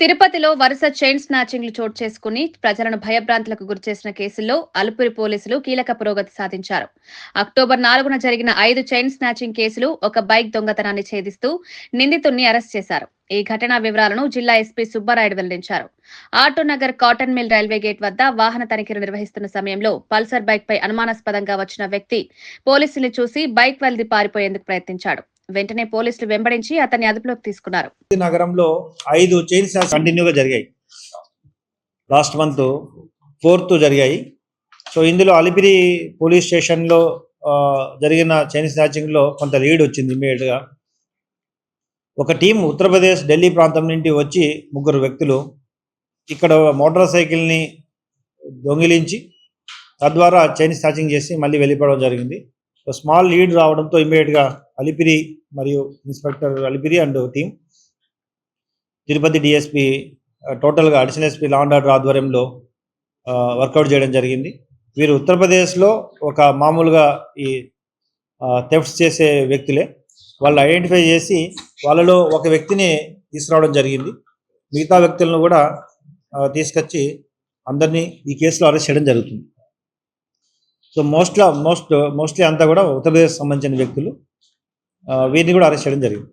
తిరుపతిలో వరుస చైన్ స్నాచింగ్లు చోటు చేసుకుని ప్రజలను భయభ్రాంతులకు గురిచేసిన కేసుల్లో అలుపురి పోలీసులు కీలక పురోగతి సాధించారు. అక్టోబర్ నాలుగున జరిగిన ఐదు చైన్ స్నాచింగ్ కేసులు ఒక బైక్ దొంగతనాన్ని ఛేదిస్తూ నిందితుడిని అరెస్ట్ చేశారు. ఈ ఘటనా వివరాలను జిల్లా ఎస్పీ సుబ్బారాయుడు వెల్లడించారు. Autonagar cotton mill railway gate వద్ద వాహన తనిఖీలు నిర్వహిస్తున్న సమయంలో పల్సర్ బైక్ పై అనుమానాస్పదంగా వచ్చిన వ్యక్తి పోలీసుల్ని చూసి బైక్ వెళ్ది పారిపోయేందుకు ప్రయత్నించాడు. వెంటనే పోలీసులు వెంబడించి అతన్ని అదుపులోకి తీసుకున్నారు. నగరంలో ఐదు చైన్ స్నాచ్ కంటిన్యూగా జరిగాయి. లాస్ట్ మంత్ ఫోర్త్ జరిగాయి. సో ఇందులో అలిపిరి పోలీస్ స్టేషన్లో జరిగిన చైన్ స్నాచింగ్లో కొంత లీడ్ వచ్చింది ఇమీడియట్గా ఒక టీం ఉత్తరప్రదేశ్ ఢిల్లీ ప్రాంతం నుండి వచ్చి ముగ్గురు వ్యక్తులు ఇక్కడ మోటార్ సైకిల్ని దొంగిలించి తద్వారా చైన్ స్నాచింగ్ చేసి మళ్ళీ వెళ్ళిపోవడం జరిగింది. సో స్మాల్ లీడ్ రావడంతో ఇమీడియట్గా అలిపిరి మరియు inspector Alipiri and team. Tirupati DSP టోటల్గా additional SP law and order ఆధ్వర్యంలో వర్కౌట్ చేయడం జరిగింది. వీరు ఉత్తరప్రదేశ్లో ఒక మామూలుగా ఈ థెఫ్ట్స్ చేసే వ్యక్తులే. వాళ్ళు ఐడెంటిఫై చేసి వాళ్ళలో ఒక వ్యక్తిని తీసుకురావడం జరిగింది. మిగతా వ్యక్తులను కూడా తీసుకొచ్చి అందరినీ ఈ కేసులో అరెస్ట్ చేయడం జరుగుతుంది. సో మోస్ట్లా మోస్ట్ మోస్ట్లీ అంతా కూడా ఉత్తరప్రదేశ్ సంబంధించిన వ్యక్తులు. వీరిని కూడా అరెస్ట్ చేయడం జరిగింది.